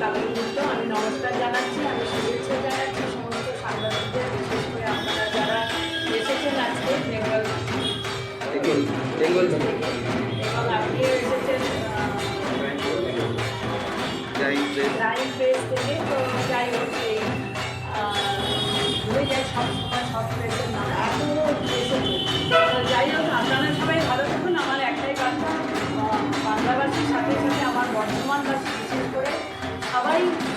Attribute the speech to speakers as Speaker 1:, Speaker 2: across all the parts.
Speaker 1: তাদের কিন্তু আমি নমস্কার জানাচ্ছি। আমি শুভেচ্ছা জানাচ্ছি সমস্ত সাংবাদিকদের বিশেষ করে আপনারা যারা এসেছেন আজকে বেঙ্গল
Speaker 2: বেঙ্গল
Speaker 1: এবং আপনি এসেছেন ড্রাইভ প্রেস তো যাই হোক এই ভুলে যাই সবসময় সব প্রেসের নাম। Bye.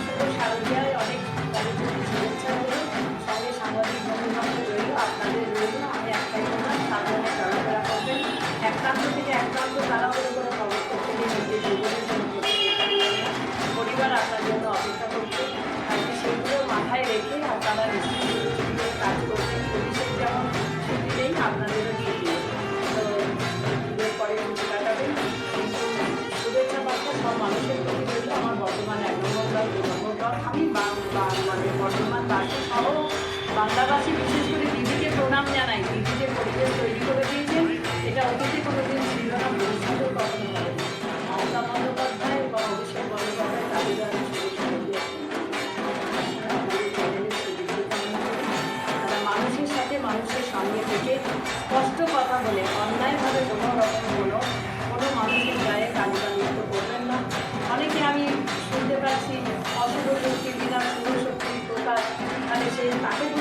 Speaker 1: আমি মানে বর্তমান বাসী সহ বাংলাবাসী বিশেষ করে দিদিকে প্রণাম জানাই। দিদি যে পরিবেশ তৈরি করে দিয়েছেন। এটা অতীতে কোনো দিন ছিল না। ভবিষ্যতেও কখনো বন্দ্যোপাধ্যায় বা মানুষের সাথে মানুষের সামনে থেকে স্পষ্ট 先把这。